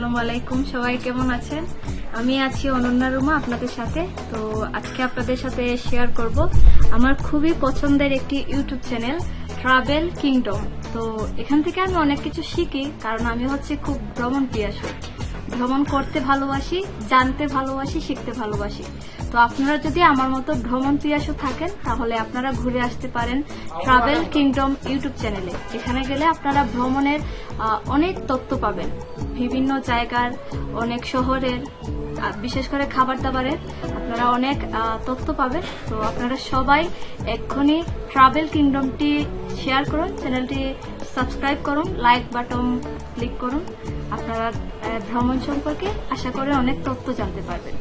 আলাইকুম, সবাই কেমন আছেন? আমি আছি অনন্যা রুমা আপনাদের সাথে। তো আজকে আপনাদের সাথে শেয়ার করব আমার খুবই পছন্দের একটি ইউটিউব চ্যানেল ট্রাভেল কিংডম তো এখান থেকে আমি অনেক কিছু শিখি, কারণ আমি হচ্ছে খুব ভ্রমণ পিয়াসু ভ্রমণ করতে ভালোবাসি, জানতে ভালোবাসি, শিখতে ভালোবাসি। তো আপনারা যদি আমার মতো ভ্রমণ পিয়াসু থাকেন, তাহলে আপনারা ঘুরে আসতে পারেন ট্রাভেল কিংডম ইউটিউব চ্যানেলে এখানে গেলে আপনারা ভ্রমণের অনেক তথ্য পাবেন। বিভিন্ন জায়গার, অনেক শহরের বিশেষ করে খাবার দাবারের আপনারা অনেক তথ্য পাবেন। তো আপনারা সবাই এক্ষুনি ট্রাভেল কিংডমটি শেয়ার করুন, চ্যানেলটি সাবস্ক্রাইব করুন, লাইক বাটন ক্লিক করুন। আপনারা ভ্রমণ সম্পর্কে আশা করে অনেক তথ্য জানতে পারবেন।